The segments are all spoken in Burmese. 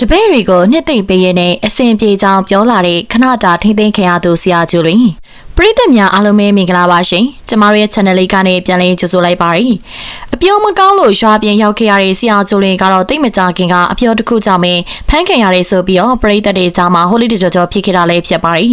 တပည့်တွေကိုနှစ်သိမ့်ပေးရတဲ့အစဉ်ပြေကြောင်းပြောလာတဲ့ခဏတာထိမ့်သိမ့်ခင်ရသူဆရာကျူလင် ပရိသတ်များအားလုံးပဲမင်္ဂလာပါရှင်ကျမတို့ရဲ့ channel လေးကနေပြန်လည်ကြိုဆိုလိုက်ပါရစေအပြောမကောင်းလို့ရွာပြင်ရောက်ခဲ့ရတဲ့ဆရာကျူလင်ကတော့တိတ်မကြခင်ကအပြောတစ်ခုကြောင့်ပဲဖမ်းခင်ရတဲ့ဆိုပြီးတော့ပရိသတ်တွေကြားမှာဟိုလီတကြောကြောဖြစ်ခဲ့တာလည်းဖြစ်ပါရစေ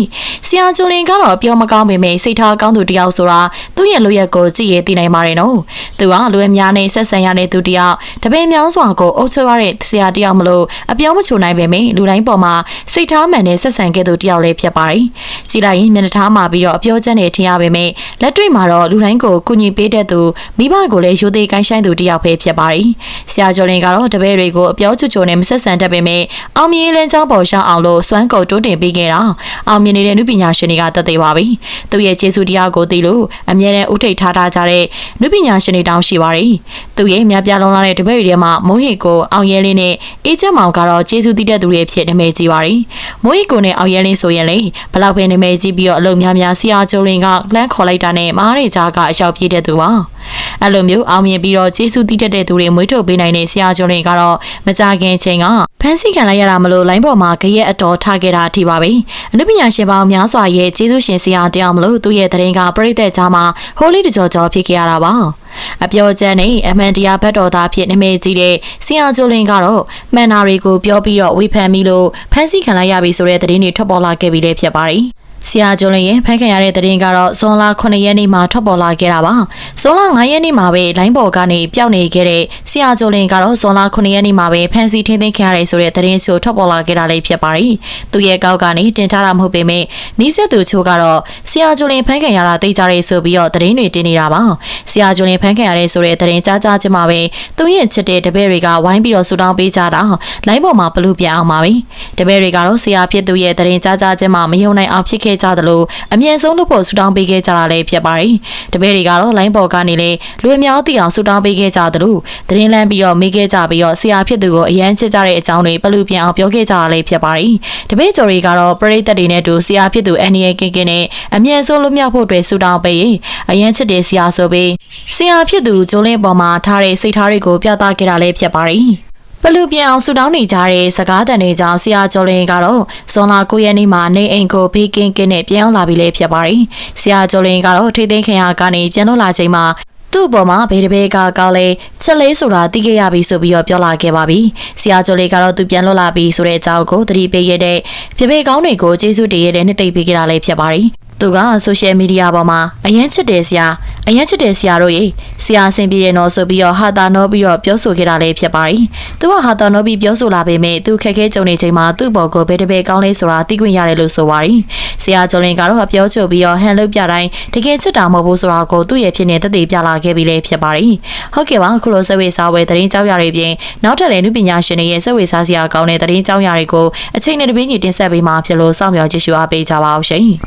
ဆရာကျူလင်ကတော့ပြောမကောင်းပေမဲ့စိတ်ထားကောင်းသူတစ်ယောက်ဆိုတာသူ့ရဲ့လူရက်ကိုကြည့်ရသိနိုင်ပါတယ်နော်သူကလူအများနဲ့ဆက်ဆံရတဲ့သူတစ်ယောက်တပည့်များစွာကိုအုပ်ချုပ်ရတဲ့ဆရာတစ်ယောက်မလို့အပြောမချိုနိုင်ပေမဲ့လူတိုင်းပေါ်မှာစိတ်ထားမှန်နဲ့ဆက်ဆံခဲ့သူတစ်ယောက်လည်းဖြစ်ပါတယ်ကြည်လိုက်ရင်မျက်နှာထားမှာပြီးတော့အပြောချက်နဲ့ထင်ရပေမဲ့လက်တွေ့မှာတော့လူတိုင်းကိုကူညီပေးတဲ့သူမိဘကိုလည်းရိုသေကိုင်းဆိုင်သူတစ်ယောက်ပဲဖြစ်ပါတယ်ဆရာကျော်လင်ကတော့တပည့်တွေကိုအပြောချွချိုနဲ့မဆက်ဆံတတ်ပေမဲ့အောင်မြင်လန်းချောင်းပေါ်ရှောင်းအောင်လို့စွမ်းကုန်တိုးတင်ပေးခဲ့တာအောင်မြင်နေတဲ့နုပညာရှင်တွေကတတ်သိပါပြီသူရဲ့ကျေးဇူးတရားကိုသိလို့အမြဲတမ်းဥထိတ်ထားထားကြတဲ့နုပညာရှင်တွေတောင်းရှိပါတယ်သူရဲ့မြပြလုံးလာတဲ့တပည့်တွေထဲမှာမိုးဟီကိုအောင်ရဲလေးနဲ့အေးချမ်းမောင်ကတော့ကျေးဇူးတည်တဲ့သူတွေဖြစ်နာမည်ကြီးပါတယ်မိုးဟီကိုနဲ့အောင်ရဲလေးဆိုရင်လေဘလောက်ပဲနာမည်ကြီးပြီးတော့အလုံများများဆရာကျော်လင်ကလမ်းခေါ်လိုက်တာနဲ့မားရီကြားကအရောက်ပြေးတဲ့သူပါအဲ့လိုမျိုးအောင်မြင်ပြီးတော့ကျေးဇူးတည်တတ်တဲ့သူတွေမွေးထုတ်ပေးနိုင်တဲ့ဆရာကျော်လင်ကတော့မကြခင်ချိန်ကဖန်ဆီးခံလိုက်ရတာမလို့လိုင်းပေါ်မှာကြရက်အတော်ထားခဲ့တာအထိပါပဲအနုပညာရှင်ပေါင်းများစွာရဲ့ကျေးဇူးရှင်ဆရာတရားမလို့သူ့ရဲ့တရင်ကပြိသက်ကြားမှာဟိုးလေးတကြောကြောဖြစ်ခဲ့ရတာပါအပြောချမ်းနဲ့အမှန်တရားဘတ်တော်သားဖြစ်နာမည်ကြီးတဲ့ဆရာကျိုလင်ကတော့မှန်နာတွေကိုပြောပြီးတော့ဝေဖန်ပြီးလို့ဖန်ဆီးခံလိုက်ရပြီဆိုတဲ့သတင်းတွေထွက်ပေါ်လာခဲ့ပြီးလည်းဖြစ်ပါတယ် ဆရာကျော်လင်ရဲ့ဖန်ခံရတဲ့သတင်းကတော့ဇွန်လ9ရက်နေ့မှာထွက်ပေါ်လာခဲ့တာပါဇွန်လ9ရက်နေ့မှာပဲလိုင်းပေါ်ကနေပျောက်နေခဲ့တဲ့ဆရာကျော်လင်ကတော့ဇွန်လ9ရက်နေ့မှာပဲဖန်စီထင်းသိမ်းခံရတယ်ဆိုတဲ့သတင်းချိုထွက်ပေါ်လာခဲ့တာလည်းဖြစ်ပါတယ်သူရဲ့ကောက်ကနေတင်ထားတာမဟုတ်ပေမဲ့နီးစပ်သူချို့ကတော့ဆရာကျော်လင်ဖန်ခံရတာသိကြရဲဆိုပြီးတော့သတင်းတွေတင်နေတာပါဆရာကျော်လင်ဖန်ခံရတဲ့ဆိုတဲ့သတင်းကြားကြားချင်းမှာပဲသူရဲ့ချစ်တဲ့တပည့်တွေကဝိုင်းပြီးတော့ဆူတောင်းပေးကြတာလိုင်းပေါ်မှာဘလူပြအောင်ပါပဲတပည့်တွေကတော့ဆရာဖြစ်သူရဲ့သတင်းကြားကြားချင်းမှာမယုံနိုင်အောင်ဖြစ်ခဲ့ကြသလိုအမြင့်ဆုံးလို့ဖို့ဆူတောင်းပေးခဲ့ကြတာလည်းဖြစ်ပါတယ်။တပည့်တွေကတော့လိုင်းပေါ်ကနေလေလူအများသိအောင်ဆူတောင်းပေးခဲ့ကြသလိုသတင်းလမ်းပြီးတော့မေးခဲ့ကြပြီးတော့ဆရာဖြစ်သူကိုအရန်ချစ်ကြတဲ့အကြောင်းတွေပလူပြန်အောင်ပြောခဲ့ကြတာလည်းဖြစ်ပါတယ်။တပည့်ကျော်တွေကတော့ပရိသတ်တွေနဲ့တူဆရာဖြစ်သူအန်နီရဲ့ကင်ကင်နဲ့အမြင့်ဆုံးလို့မြောက်ဖို့အတွက်ဆူတောင်းပေးရင်အရန်ချစ်တဲ့ဆရာဆိုပြီးဆရာဖြစ်သူဂျိုးလင်းပေါ်မှာထားတဲ့စိတ်ထားတွေကိုပြသခဲ့တာလည်းဖြစ်ပါတယ်။ ပလူပြန်အောင်ဆူတောင်းနေကြတဲ့စကားတန်တွေကြောင့်ဆရာကျော်လင်းကတော့ဇွန်လ9ရက်နေ့မှာနေအိမ်ကိုဖေးကင်းကင်းနဲ့ပြန်ရောက်လာပြီလေဖြစ်ပါတယ်။ဆရာကျော်လင်းကတော့ထိသိမ်းခင်ဟာကနေပြန်လို့လာချိန်မှာသူ့ဘောမှာဘေးတဘေးကကောက်လေချက်လေးဆိုတာသိခဲ့ရပြီဆိုပြီးတော့ပြောလာခဲ့ပါပြီ။ဆရာကျော်လေးကတော့သူပြန်လွတ်လာပြီဆိုတဲ့အကြောင်းကိုသတိပေးရတဲ့ပြပေကောင်းတွေကိုကျေးဇူးတင်ရတဲ့နှစ်သိမ့်ပေးကြတာလည်းဖြစ်ပါတယ်။ သူကဆိုရှယ်မီဒီယာပေါ်မှာအရင်ချစ်တယ်ဆရာအရင်ချစ်တယ်ဆရာတို့ရေဆရာအဆင်ပြေတယ်နော်ဆိုပြီးတော့ဟာတာနောပြီးတော့ပြောဆိုခဲ့တာလည်းဖြစ်ပါတယ်။သူကဟာတာနောပြီးပြောဆိုလာပေမဲ့သူခက်ခဲကြုံနေချိန်မှာသူ့ဘော်ကိုဘယ်တပည့်ကောင်းလေးဆိုတာသိခွင့်ရတယ်လို့ဆိုပါတယ်။ဆရာကျော်လင်ကတော့ပြောချုပ်ပြီးတော့ဟန်လုပ်ပြတိုင်းတကယ်ချစ်တာမဟုတ်ဘူးဆိုတာကိုသူ့ရဲ့ဖြစ်နေတည်ပြလာခဲ့ပြီးလည်းဖြစ်ပါတယ်။ဟုတ်ကဲ့ပါအခုလိုစက်ဝေစားဝဲတရင်ကြောက်ရတွေပြင်နောက်ထပ်လည်းနုပညာရှင်တွေရဲ့စက်ဝေစားစရာကောင်းတဲ့တရင်ကြောက်ရတွေကိုအချိန်နဲ့တပင်းကြီးတင်ဆက်ပေးမှာဖြစ်လို့စောင့်မျှော်ကြည့်ရှုအားပေးကြပါအောင်ရှင်။